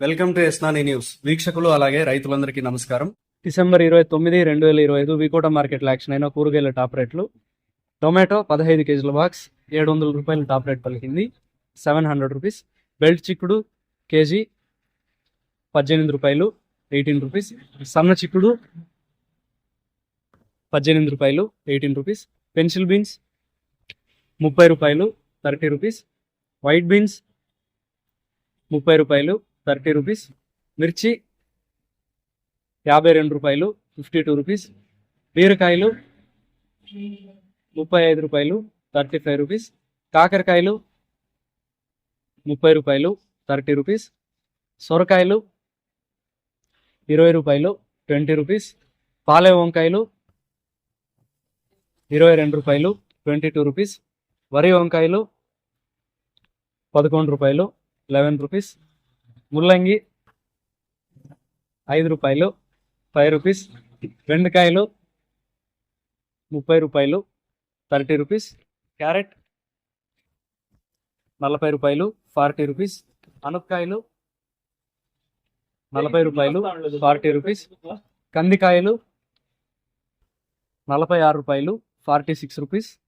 Welcome to ఎస్నాని news. వీక్షకులు అలాగే రైతులందరికీ నమస్కారం. డిసెంబర్ ఇరవై తొమ్మిది రెండు వేల ఇరవై ఐదు వికోట మార్కెట్లో యాక్షన్ అయిన కూరగాయల టాప్ రేట్లు. టొమాటో పదహైదు కేజీల బాక్స్ ఏడు వందల రూపాయలు టాప్ రేట్ పలికింది. Seven hundred rupees. బెల్ట్ చిక్కుడు కేజీ పద్దెనిమిది రూపాయలు ఎయిటీన్ రూపీస్. సన్న చిక్కుడు పద్దెనిమిది రూపాయలు ఎయిటీన్ రూపీస్. పెన్సిల్ బీన్స్ ముప్పై రూపాయలు థర్టీ రూపీస్. వైట్ బీన్స్ ముప్పై రూపాయలు థర్టీ రూపీస్. మిర్చి యాభై రెండు రూపాయలు ఫిఫ్టీ టూ రూపీస్. బీరకాయలు ముప్పై ఐదు రూపాయలు థర్టీ ఫైవ్ రూపీస్. కాకరకాయలు ముప్పై రూపాయలు థర్టీ రూపీస్. సొరకాయలు ఇరవై రూపాయలు ట్వంటీ రూపీస్. పాలే వంకాయలు ఇరవై రెండు రూపాయలు ట్వంటీ టూ రూపీస్. వరి వంకాయలు పదకొండు రూపాయలు లెవెన్ రూపీస్. ముల్లంగి ఐదు రూపాయలు ఫైవ్ రూపీస్. బెండకాయలు ముప్పై రూపాయలు థర్టీ రూపీస్. క్యారెట్ నలభై రూపాయలు ఫార్టీ రూపీస్. అనపకాయలు నలభై రూపాయలు ఫార్టీ రూపీస్. కందికాయలు నలభై ఆరు రూపాయలు ఫార్టీ సిక్స్ రూపీస్.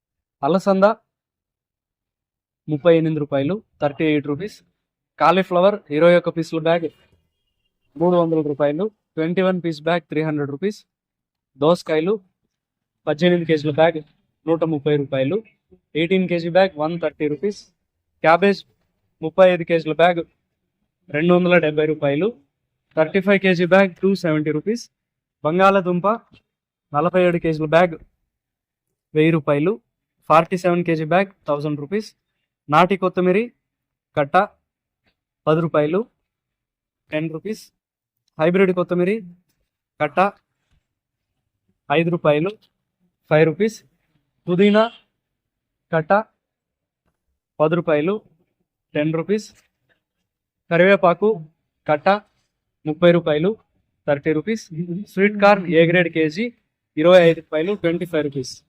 అలసంద ముప్పై ఎనిమిది రూపాయలు థర్టీ ఎయిట్ రూపీస్. కాలీఫ్లవర్ ఇరవై ఒక్క పీసుల బ్యాగ్ మూడు వందల రూపాయలు twenty one piece bag three hundred rupees దోసకాయలు పద్దెనిమిది కేజీల బ్యాగ్ నూట ముప్పై రూపాయలు eighteen kg bag one thirty rupees cabbage ముప్పై ఐదు కేజీల బ్యాగ్ రెండు వందల డెబ్బై రూపాయలు thirty five kg bag two seventy rupees బంగాళదుంప నలభై ఏడు కేజీల బ్యాగ్ వెయ్యి రూపాయలు forty seven kg bag thousand rupees నాటి కొత్తిమీరి కట్ట పది రూపాయలు. Ten rupees. హైబ్రిడ్ కొత్తిమీరి కట్ట ఐదు రూపాయలు. Five rupees. పుదీనా కట్ట పది రూపాయలు. Ten rupees. కరివేపాకు కట్ట ముప్పై రూపాయలు. Thirty rupees. Sweet corn A grade kg? ఇరవై ఐదు రూపాయలు ట్వంటీ ఫైవ్ రూపీస్.